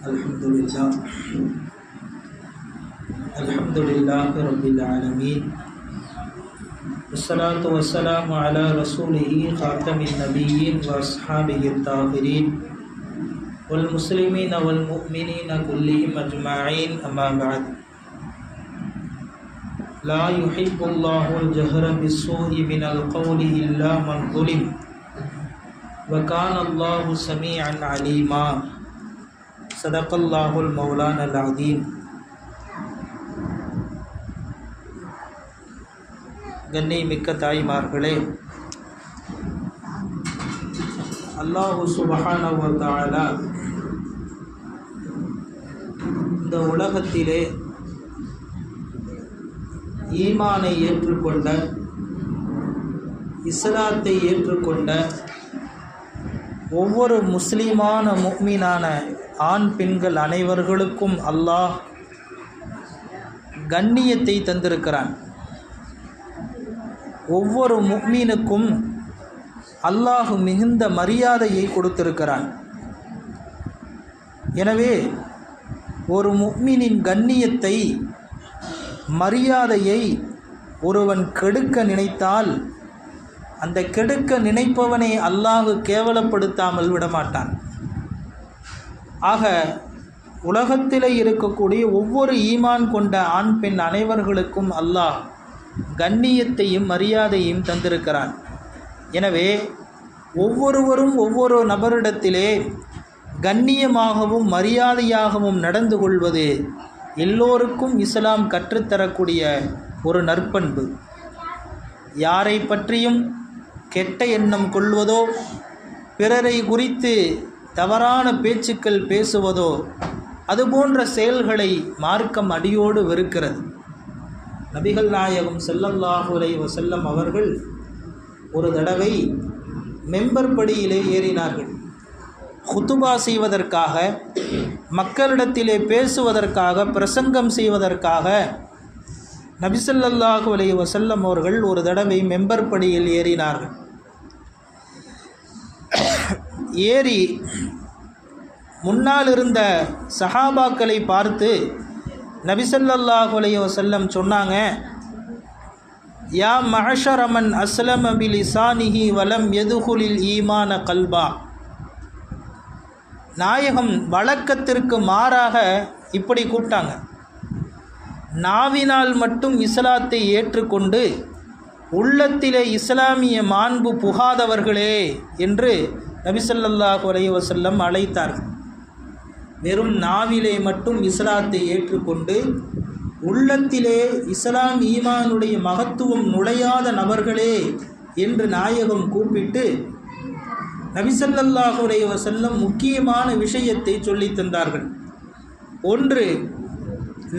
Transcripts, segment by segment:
الحمد لله. الحمد لله رب العالمين. والصلاة والسلام على رسوله خاتم النبيين وأصحابه الطاهرين والمسلمين والمؤمنين كلهم أجمعين أما بعد. لا يحب الله الجهر بالسوء من القول إلا من ظلم وكان الله سميعا عليما. சதக்கல்லாஹுல் மௌலான் அல் அதீம் கண்ணியமிக்க தாய்மார்களே அல்லாஹு சுபஹானவர்தாலா இந்த உலகத்திலே ஈமானை ஏற்றுக்கொண்ட இஸ்லாத்தை ஏற்றுக்கொண்ட ஒவ்வொரு முஸ்லீமான முக்மீனான ஆண் பெண்கள் அனைவர்களுக்கும் அல்லாஹ் கண்ணியத்தை தந்திருக்கிறான். ஒவ்வொரு முக்மீனுக்கும் அல்லாஹ் மிகுந்த மரியாதையை கொடுத்திருக்கிறான். எனவே ஒரு முக்மீனின் கண்ணியத்தை மரியாதையை ஒருவன் கெடுக்க நினைத்தால் அந்த கெடுக்க நினைப்பவனை அல்லாஹு கேவலப்படுத்தாமல் விடமாட்டான். ஆக உலகத்தில் இருக்கக்கூடிய ஒவ்வொரு ஈமான் கொண்ட ஆண் பெண் அனைவர்களுக்கும் அல்லாஹ் கண்ணியத்தையும் மரியாதையும் தந்திருக்கிறான். எனவே ஒவ்வொருவரும் ஒவ்வொரு நபரிடத்திலே கண்ணியமாகவும் மரியாதையாகவும் நடந்து கொள்வது எல்லோருக்கும் இஸ்லாம் கற்றுத்தரக்கூடிய ஒரு நற்பண்பு. யாரை பற்றியும் கெட்ட எண்ணம் கொள்வதோ பிறரை குறித்து தவறான பேச்சுக்கள் பேசுவதோ அதுபோன்ற செயல்களை மார்க்கம் அடியோடு வெறுக்கிறது. நபிகள் நாயகம் செல்லல்லாஹு வசல்லம் அவர்கள் ஒரு தடவை மெம்பர் படியிலே ஏறினார்கள். ஹுத்துபா செய்வதற்காக மக்களிடத்திலே பேசுவதற்காக பிரசங்கம் செய்வதற்காக நபிசல்லாஹு அலை வசல்லம் அவர்கள் ஒரு தடவை மெம்பர் படியில் ஏறினார்கள். ஏறி முன்னால் இருந்த சஹாபாக்களை பார்த்து நபிசல்லாஹு அலை வசல்லம் சொன்னாங்க யா மஹஷரமன் அஸ்லம் அபில் இசானிஹி வலம் எதுகுலில் ஈமான கல்பா. நாயகம் வழக்கத்திற்கு மாறாக இப்படி கூப்பிட்டாங்க நாவினால் மட்டும் இஸ்லாத்தை ஏற்றுக்கொண்டு உள்ளத்திலே இஸ்லாமிய மாண்பு புகாதவர்களே என்று நபிசல்லாஹு அலை வசல்லம் அழைத்தார்கள். வெறும் நாவிலே மட்டும் இஸ்லாத்தை ஏற்றுக்கொண்டு உள்ளத்திலே இஸ்லாம் ஈமானுடைய மகத்துவம் நுழையாத நபர்களே என்று நாயகம் கூப்பிட்டு நபிசல்லாஹுடைய வசல்லம் முக்கியமான விஷயத்தை சொல்லி தந்தார்கள். ஒன்று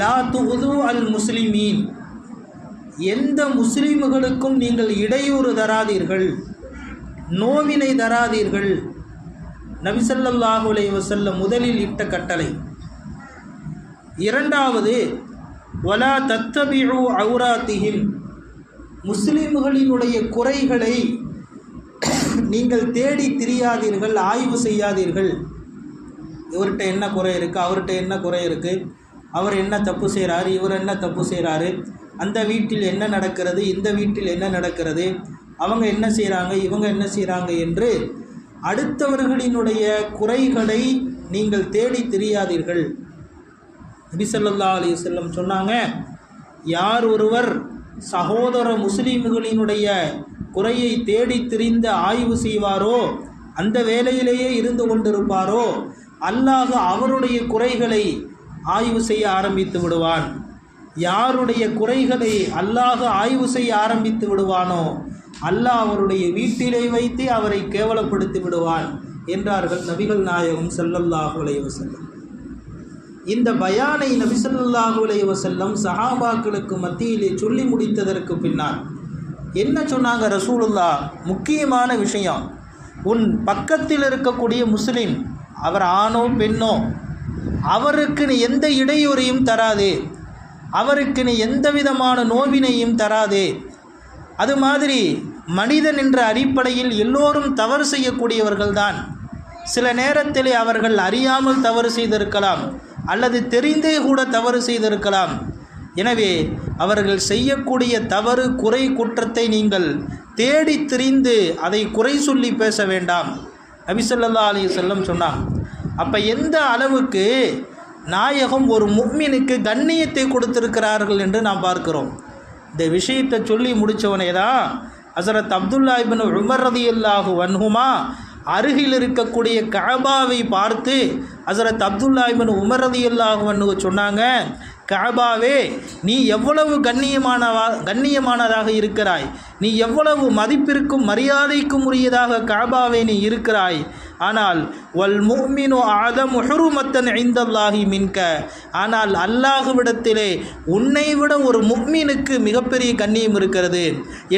லா துது அல் முஸ்லிமீன். எந்த முஸ்லீம்களுக்கும் நீங்கள் இடையூறு தராதீர்கள். நோவினை தராதீர்கள். நபிசல்லாஹுலை வசல்ல முதலில் இட்ட கட்டளை. இரண்டாவது ஒலா தத்தபிழு அவுராத்திகின் முஸ்லீம்களினுடைய குறைகளை நீங்கள் தேடி திரியாதீர்கள் ஆய்வு செய்யாதீர்கள். இவர்கிட்ட என்ன குறை இருக்குது அவர்கிட்ட என்ன குறை இருக்குது அவர் என்ன தப்பு செய்கிறாரு இவர் என்ன தப்பு செய்கிறாரு அந்த வீட்டில் என்ன நடக்கிறது? இந்த வீட்டில் என்ன நடக்கிறது? அவங்க என்ன செய்கிறாங்க இவங்க என்ன செய்கிறாங்க என்று அடுத்தவர்களினுடைய குறைகளை நீங்கள் தேடி தெரியாதீர்கள். நபிசல்லா அலி செல்லம் சொன்னாங்க யார் ஒருவர் சகோதர முஸ்லீம்களினுடைய குறையை தேடி திரிந்து ஆய்வு செய்வாரோ அந்த வேலையிலேயே இருந்து கொண்டிருப்பாரோ அல்லாஹ் அவருடைய குறைகளை ஆய்வு செய்ய ஆரம்பித்து விடுவான். யாருடைய குறைகளை அல்லாஹ் ஆய்வு செய்ய ஆரம்பித்து விடுவானோ அல்லாஹ் அவருடைய வீட்டிலே வைத்து அவரை கேவலப்படுத்தி விடுவான் என்றார்கள் நபிகள் நாயகம் செல்லல்லாஹு அலைய வசல்லம் இந்த பயானை நபிசல்லாஹு அலைய வசல்லம் சஹாபாக்களுக்கு மத்தியிலே சொல்லி முடித்ததற்கு பின்னால் என்ன சொன்னாங்க ரசூலுல்லா முக்கியமான விஷயம் உன் பக்கத்தில் இருக்கக்கூடிய முஸ்லீம் அவர் ஆணோ பெண்ணோ அவருக்கு நீ எந்த இடையூறையும் தராதே அவருக்கு நீ எந்த விதமான நோவினையும் தராதே அது மாதிரி மனிதன் என்ற அடிப்படையில் எல்லோரும் தவறு செய்யக்கூடியவர்கள்தான். சில நேரத்திலே அவர்கள் அறியாமல் தவறு செய்திருக்கலாம் அல்லது தெரிந்தே கூட தவறு செய்திருக்கலாம். எனவே அவர்கள் செய்யக்கூடிய தவறு குறை குற்றத்தை நீங்கள் தேடி திரிந்து அதை குறை சொல்லி பேச வேண்டாம். நபிசல்லா அலி செல்லம் சொன்னான் அப்போ எந்த அளவுக்கு நாயகம் ஒரு முக்மினுக்கு கண்ணியத்தை கொடுத்திருக்கிறார்கள் என்று நாம் பார்க்கிறோம். இந்த விஷயத்தை சொல்லி முடித்தவனே தான் ஹசரத் அப்துல்லா இபின் உமர் ரதியுல்லாஹு வன்ஹுமா அருகில் இருக்கக்கூடிய கபாவை பார்த்து ஹசரத் அப்துல்லா இபின் உமர் ரதியுல்லாஹு சொன்னாங்க கஅபாவே நீ எவ்வளவு கண்ணியமானவா கண்ணியமானதாக இருக்கிறாய்? நீ எவ்வளவு மதிப்பிற்கும் மரியாதைக்கும் உரியதாக கஅபாவே நீ இருக்கிறாய். ஆனால் வல் முஃமினு ஆதம் ஹுருமத்தன் ஐந்தல்லாஹி மின்க. ஆனால் அல்லாஹுவிடத்திலே உன்னை விட ஒரு முஃமினுக்கு மிகப்பெரிய கண்ணியம் இருக்கிறது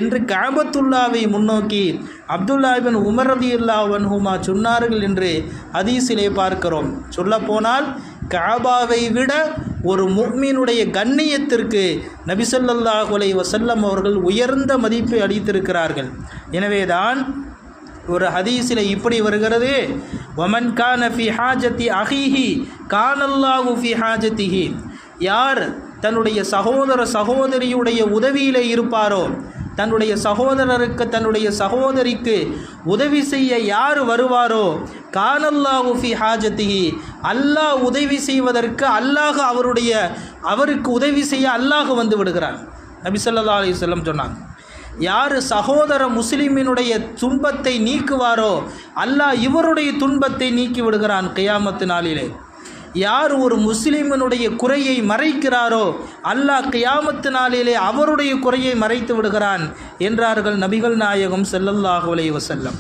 என்று காபத்துல்லாவை முன்னோக்கி அப்துல்லா பின் உமர் ரதியுல்லா சொன்னார்கள் என்று அதீசிலே பார்க்கிறோம். சொல்லப்போனால் காபாவை விட ஒரு முக்மீனுடைய கண்ணியத்திற்கு நபிசல்லாஹு அலை வசல்லம் அவர்கள் உயர்ந்த மதிப்பை அளித்திருக்கிறார்கள். எனவேதான் ஒரு ஹதீஸில் இப்படி வருகிறது. ஒமன் கான ஃபி ஹாஜத்தி அஹிஹி கானல்லாஹு ஃபி ஹாஜத்திஹி. யார் தன்னுடைய சகோதர சகோதரியுடைய உதவியில் இருப்பாரோ தன்னுடைய சகோதரருக்கு தன்னுடைய சகோதரிக்கு உதவி செய்ய யார் வருவாரோ? கானல்லாஹு ஃபி ஹாஜத்திஹி. அல்லாஹ் உதவி செய்வதற்கு அல்லாஹ் அவருடைய அவருக்கு உதவி செய்ய அல்லாஹ் வந்து விடுகிறான். நபிசல்லா அலி அலைஹி சொன்னாங்க. யார் சகோதர முஸ்லிமினுடைய துன்பத்தை நீக்குவாரோ அல்லாஹ் இவருடைய துன்பத்தை நீக்கி விடுகிறான். கையாமத்து நாளிலே. யார் ஒரு முஸ்லீமனுடைய குறையை மறைக்கிறாரோ அல்லாஹ் கியாமத்து நாளிலே அவருடைய குறையை மறைத்து விடுகிறான் என்றார்கள் நபிகள் நாயகம் ஸல்லல்லாஹு அலைஹி வஸல்லம்.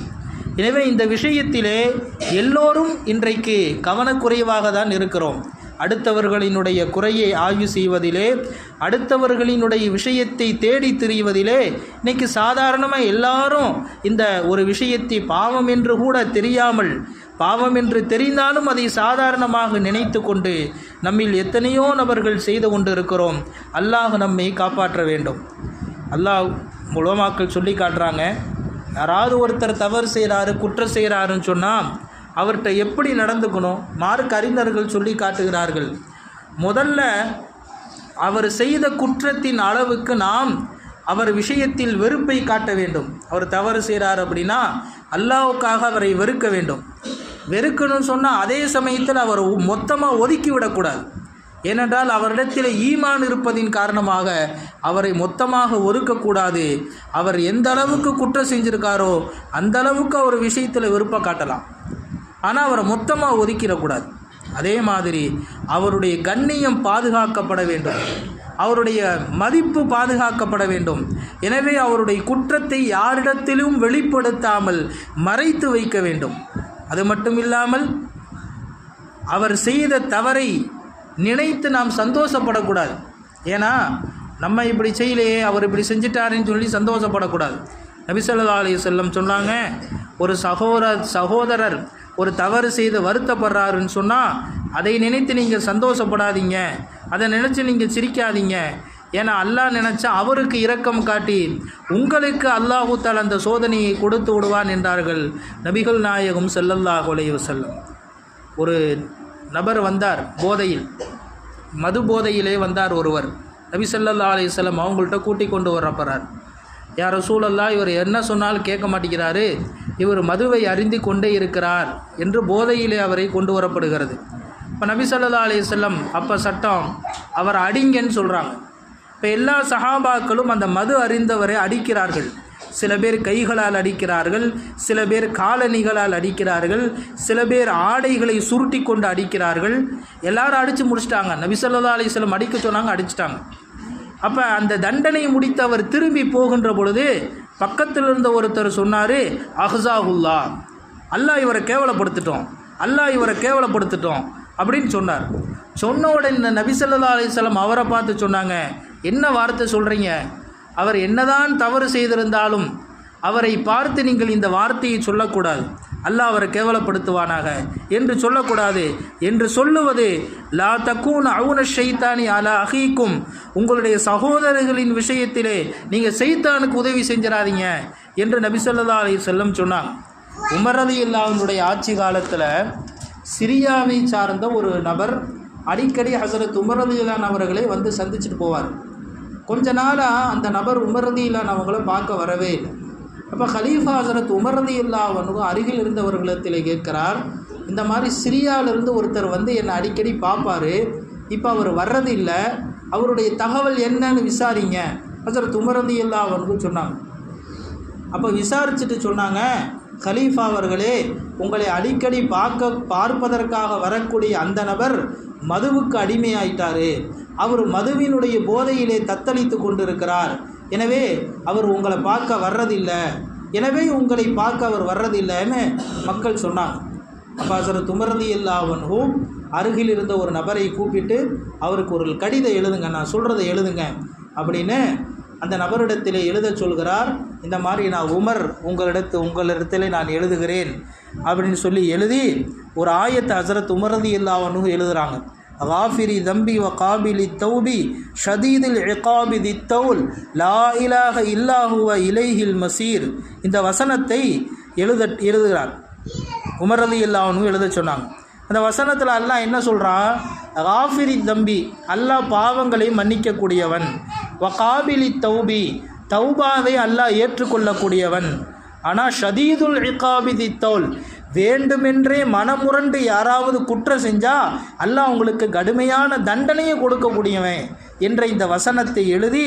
எனவே இந்த விஷயத்திலே எல்லோரும் இன்றைக்கு கவனக்குறைவாக தான் இருக்கிறோம். அடுத்தவர்களினுடைய குறையை ஆய்வு செய்வதிலே அடுத்தவர்களினுடைய விஷயத்தை தேடி திரிவதிலே இன்னைக்கு சாதாரணமாக எல்லாரும் இந்த ஒரு விஷயத்தை பாவம் என்று கூட தெரியாமல் பாவம் என்று தெரிந்தாலும் அதை சாதாரணமாக நினைத்து கொண்டு நம்மில் எத்தனையோ நபர்கள் செய்து கொண்டு இருக்கிறோம் அல்லாஹ் நம்மை காப்பாற்ற வேண்டும். அல்லாஹ் உலமாக்கள் சொல்லி காட்டுறாங்க யாராவது ஒருத்தர் தவறு செய்கிறாரு குற்றம் செய்கிறாருன்னு சொன்னால் அவர்கிட்ட எப்படி நடந்துக்கணும்? மார்க் அறிஞர்கள் சொல்லி காட்டுகிறார்கள் முதல்ல அவர் செய்த குற்றத்தின் அளவுக்கு நாம் அவர் விஷயத்தில் வெறுப்பை காட்ட வேண்டும். அவர் தவறு செய்கிறார் அப்படின்னா அல்லாவுக்காக அவரை வெறுக்க வேண்டும். வெறுக்கணும்னு சொன்னால் அதே சமயத்தில் அவர் மொத்தமாக ஒதுக்கி விடக்கூடாது. ஏனென்றால் அவரிடத்தில் ஈமான் இருப்பதின் காரணமாக அவரை மொத்தமாக ஒதுக்கக்கூடாது. அவர் எந்த அளவுக்கு குற்றம் செஞ்சுருக்காரோ அந்த அளவுக்கு அவர் விஷயத்தில் விருப்பம் காட்டலாம். ஆனால் அவரை மொத்தமாக ஒதுக்கிடக்கூடாது. அதே மாதிரி அவருடைய கண்ணியம் பாதுகாக்கப்பட வேண்டும். அவருடைய மதிப்பு பாதுகாக்கப்பட வேண்டும். எனவே அவருடைய குற்றத்தை யாரிடத்திலும் வெளிப்படுத்தாமல் மறைத்து வைக்க வேண்டும். அது மட்டும் இல்லாமல் அவர் செய்த தவறை நினைத்து நாம் சந்தோஷப்படக்கூடாது. ஏன்னா நம்ம இப்படி செய்யலையே அவர் இப்படி செஞ்சிட்டாருன்னு சொல்லி சந்தோஷப்படக்கூடாது. நபிசல்லா அலி செல்லம் சொன்னாங்க ஒரு சகோதர சகோதரர் ஒரு தவறு செய்து வருத்தப்படுறாருன்னு சொன்னால் அதை நினைத்து நீங்கள் சந்தோஷப்படாதீங்க. அதை நினச்சி நீங்கள் சிரிக்காதீங்க. ஏன்னா அல்லாஹ் நினச்சா அவருக்கு இரக்கம் காட்டி உங்களுக்கு அல்லாஹூத்தால் அந்த சோதனையை கொடுத்து விடுவான் என்றார்கள் நபிகள் நாயகம் ஸல்லல்லாஹு அலைஹி செல்லும் ஒரு நபர் வந்தார் போதையில் மது போதையிலே வந்தார் ஒருவர். நபி ஸல்லல்லாஹு அலைஹி செல்லம் அவங்கள்ட்ட கூட்டி கொண்டு வரப்படுறார் யார் சூழல்லா இவர் என்ன சொன்னாலும் கேட்க மாட்டேங்கிறாரு. இவர் மதுவை அறிந்து கொண்டே இருக்கிறார் என்று போதையிலே அவரை கொண்டு வரப்படுகிறது. இப்போ நபி ஸல்லல்லாஹு அலைஹி செல்லம் அப்போ சட்டம் அவர் அடிங்கன்னு சொல்கிறாங்க இப்போ எல்லா சஹாபாக்களும் அந்த மது அறிந்தவரை அடிக்கிறார்கள். சில பேர் கைகளால் அடிக்கிறார்கள் சில பேர் காலணிகளால் அடிக்கிறார்கள் சில பேர் ஆடைகளை சுருட்டி கொண்டு அடிக்கிறார்கள். எல்லாரும் அடித்து முடிச்சிட்டாங்க. நபிசல்லா அலிஸ்லம் அடிக்க சொன்னாங்க அடிச்சிட்டாங்க. அப்போ அந்த தண்டனை முடித்து அவர் திரும்பி போகின்ற பொழுது பக்கத்தில் இருந்த ஒருத்தர் சொன்னார் அஹ்சாஹுல்லா அல்லாஹ் இவரை கேவலப்படுத்திட்டோம் அல்லாஹ் இவரை கேவலப்படுத்திட்டோம் அப்படின்னு சொன்னார். சொன்ன உடனே இந்த நபி அவரை பார்த்து சொன்னாங்க என்ன வார்த்தை சொல்கிறீங்க அவர் என்னதான் தவறு செய்திருந்தாலும் அவரை பார்த்து நீங்கள் இந்த வார்த்தையை சொல்லக்கூடாது. அல்லாஹ் அவரை கேவலப்படுத்துவானாக. என்று சொல்லக்கூடாது. என்று சொல்லுவது லா தக்கூன் அவுன ஷைத்தானி அலா அஹீக்கும். உங்களுடைய சகோதரர்களின் விஷயத்திலே நீங்கள் சைத்தானுக்கு உதவி செஞ்சிடாதீங்க என்று நபி ஸல்லல்லாஹு அலைஹி வஸல்லம் சொன்னாங்க உமரதி இல்லாவுடைய ஆட்சி காலத்தில் சிரியாவை சார்ந்த ஒரு நபர் அடிக்கடி ஹசரத் உமரதி இல்லான் அவர்களை வந்து சந்திச்சுட்டு போவார். கொஞ்ச நாளாக அந்த நபர் உமர்றதி இல்லான் அவங்கள பார்க்க வரவே இல்லை. அப்போ ஹலீஃபா ஹசரத் உமர்றதி இல்லாவனுக்கும் அருகில் இருந்தவர்களிடத்தில் கேட்கிறார் இந்த மாதிரி சிரியாவிலிருந்து ஒருத்தர் வந்து என்னை அடிக்கடி பார்ப்பார் இப்போ அவர் வர்றது இல்லை அவருடைய தகவல் என்னன்னு விசாரிங்க ஹசரத் உமரதி இல்லாவனுக்கும் சொன்னாங்க. அப்போ விசாரிச்சுட்டு சொன்னாங்க கலீஃபா அவர்களே உங்களை அடிக்கடி பார்க்க பார்ப்பதற்காக வரக்கூடிய அந்த நபர் மதுவுக்கு அடிமையாயிட்டாரு அவர் மதுவினுடைய போதையிலே தத்தளித்து கொண்டிருக்கிறார். எனவே அவர் உங்களை பார்க்க வர்றதில்லை. எனவே உங்களை பார்க்க அவர் வர்றதில்லைன்னு மக்கள் சொன்னாங்க. அப்போ ஹசரத் துமரதி இல்லாவன்ஹும் அருகில் இருந்த ஒரு நபரை கூப்பிட்டு அவருக்கு ஒரு கடிதம் எழுதுங்க நான் சொல்கிறத எழுதுங்க அப்படின்னு அந்த நபரிடத்தில் எழுதச் சொல்கிறார். இந்த மாதிரி நான் உமர் உங்களிடத்து உங்களிடத்தில் நான் எழுதுகிறேன் அப்படின்னு சொல்லி எழுதி ஒரு ஆயத்தை ஹசரத் உமரதி இல்லாவனும் எழுதுகிறாங்க غافر தம்பி وقابل التوب தௌபி ஷதீதில் இகாபி தி தௌல் லா இலாக இல்லாஹுவ இலைஹில் மசீர் இந்த வசனத்தை எழுத எழுதுகிறார். உமரதி இல்லாவனும் எழுத சொன்னாங்க. அந்த வசனத்தில் அல்லாஹ் என்ன சொல்கிறான் காஃபிரி தம்பி அல்லாஹ் பாவங்களை மன்னிக்கக்கூடியவன். வகாபிலி தௌபி தௌபாவை அல்லாஹ் ஏற்றுக்கொள்ளக்கூடியவன். ஆனால் ஷதீதுல் இகாபிதி தௌல் வேண்டுமென்றே மனமுரண்டு யாராவது குற்றம் செஞ்சால் அல்லாஹ் உங்களுக்கு கடுமையான தண்டனையை கொடுக்கக்கூடியவன் என்ற இந்த வசனத்தை எழுதி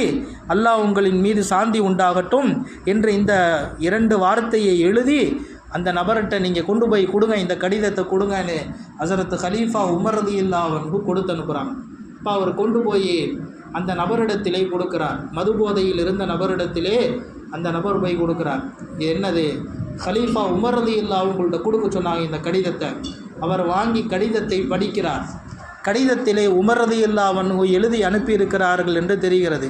அல்லாஹ் உங்களின் மீது சாந்தி உண்டாகட்டும் என்ற இந்த இரண்டு வார்த்தையை எழுதி அந்த நபர்கிட்ட நீங்கள் கொண்டு போய் கொடுங்க இந்த கடிதத்தை கொடுங்கன்னு ஹசரத்து ஹலீஃபா உமரது இல்லாவன்பு கொடுத்து அனுப்புகிறாங்க இப்போ அவர் கொண்டு போய் அந்த நபரிடத்திலே கொடுக்கிறார். மது போதையில் இருந்த நபரிடத்திலே அந்த நபர் போய் கொடுக்கிறார். இது என்னது? ஹலீஃபா உமரது இல்லா அவங்கள்ட்ட கொடுக்க சொன்னாங்க இந்த கடிதத்தை. அவர் வாங்கி கடிதத்தை படிக்கிறார். கடிதத்திலே உமரது இல்லாவன் எழுதி அனுப்பியிருக்கிறார்கள் என்று தெரிகிறது.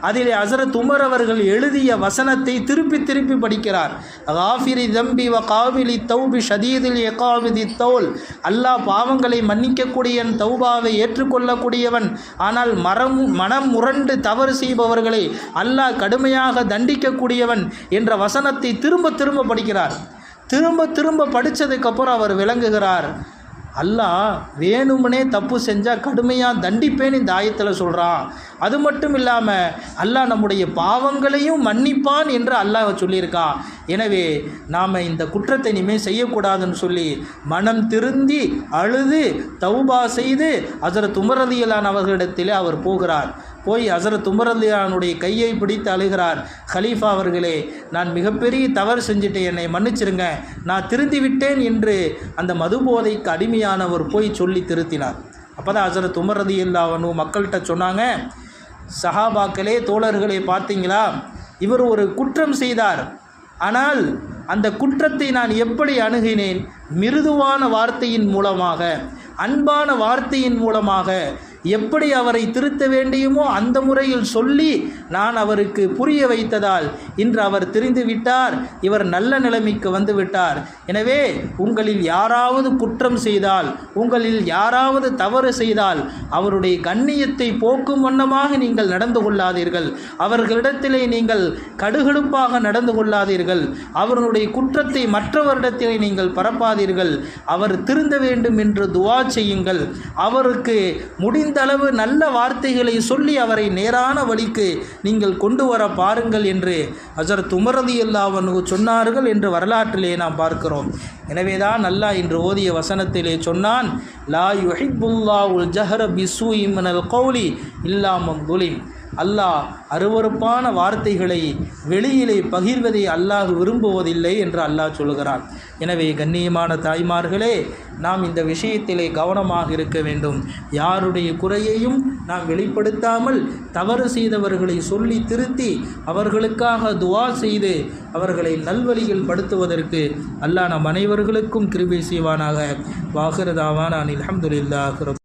அதிலே ஹசரத் உமர் அவர்கள் எழுதிய வசனத்தை திருப்பி திருப்பி படிக்கிறார். காஃபிரி தம்பி வ காவிலி தௌபி ஷதீதில் எகாவிதி தௌல். அல்லாஹ் பாவங்களை மன்னிக்கக்கூடிய தௌபாவை ஏற்றுக்கொள்ளக்கூடியவன். ஆனால் மரம் மனம் முரண்டு தவறு செய்பவர்களை அல்லாஹ் கடுமையாக தண்டிக்கக்கூடியவன் என்ற வசனத்தை திரும்ப திரும்ப படிக்கிறார். திரும்ப திரும்ப படித்ததுக்கப்புறம் அவர் விளங்குகிறார். அல்லாஹ் வேணுமனே தப்பு செஞ்சால் கடுமையாக தண்டிப்பேன்னு இந்த ஆயத்தில் சொல்கிறான் அது மட்டும் இல்லாமல் அல்லாஹ் நம்முடைய பாவங்களையும் மன்னிப்பான் என்று அல்லாஹ் சொல்லியிருக்கான் எனவே நாம் இந்த குற்றத்தை இனிமேல் செய்யக்கூடாதுன்னு சொல்லி மனம் திருந்தி அழுது தௌபா செய்து ஹசரத் உமரதியலான் அவர்களிடத்திலே அவர் போகிறார். போய் ஹசரத் உமரதியானுடைய கையை பிடித்து அழுகிறார். ஹலீஃபா அவர்களே நான் மிகப்பெரிய தவறு செஞ்சுட்டேன். என்னை மன்னிச்சிருங்க. நான் திருந்தி விட்டேன் என்று அந்த மதுபோதைக்கு அடிமையானவர் போய் சொல்லி திருத்தினார். அப்போ தான் ஹசரத் உமரதி மக்கள்கிட்ட சொன்னாங்க சஹாபாக்களே தோழர்களே பார்த்தீங்களா? இவர் ஒரு குற்றம் செய்தார். ஆனால் அந்த குற்றத்தை நான் எப்படி அணுகினேன்? மிருதுவான வார்த்தையின் மூலமாக அன்பான வார்த்தையின் மூலமாக எப்படி அவரை திருத்த வேண்டியுமோ அந்த முறையில் சொல்லி நான் அவருக்கு புரிய வைத்ததால் இன்று அவர் தெரிந்து விட்டார். இவர் நல்ல நிலைமைக்கு வந்துவிட்டார் எனவே உங்களில் யாராவது குற்றம் செய்தால் உங்களில் யாராவது தவறு செய்தால் அவருடைய கண்ணியத்தை போக்கும் வண்ணமாக நீங்கள் நடந்து கொள்ளாதீர்கள். அவர்களிடத்திலே நீங்கள் கடுகடுப்பாக நடந்து கொள்ளாதீர்கள். அவர்களுடைய குற்றத்தை மற்றவரிடத்திலே நீங்கள் பரப்பாதீர்கள். அவர் திருந்த வேண்டும் என்று துவா செய்யுங்கள். அவருக்கு முடிந்த அளவு நல்ல வார்த்தைகளை சொல்லி அவரை நேரான வழிக்கு நீங்கள் கொண்டு வர பாருங்கள் என்று ஹசரத் உமரதி அல்லாவனு சொன்னார்கள் என்று வரலாற்றிலே நாம் பார்க்கிறோம். எனவேதான் அல்லாஹ் இன்று ஓதிய வசனத்திலே சொன்னான் லா யுஹிபுல்லா உல் ஜஹர பிசு இம்மனல் கௌலி இல்லாமம் துலிம் அல்லாஹ் அருவறுப்பான வார்த்தைகளை வெளியிலே பகிர்வதை அல்லாஹ் விரும்புவதில்லை என்று அல்லாஹ் சொல்கிறான் எனவே கண்ணியமான தாய்மார்களே நாம் இந்த விஷயத்திலே கவனமாக இருக்க வேண்டும். யாருடைய குறையையும் நாம் வெளிப்படுத்தாமல் தவறு செய்தவர்களை சொல்லி திருத்தி அவர்களுக்காக துவா செய்து அவர்களை நல்வழியில் படுத்துவதற்கு அல்லாஹ் நம் அனைவர்களுக்கும் கிருபை செய்வானாக. வாகிருதாவான் அனில் அஹமதுல்லாஹ்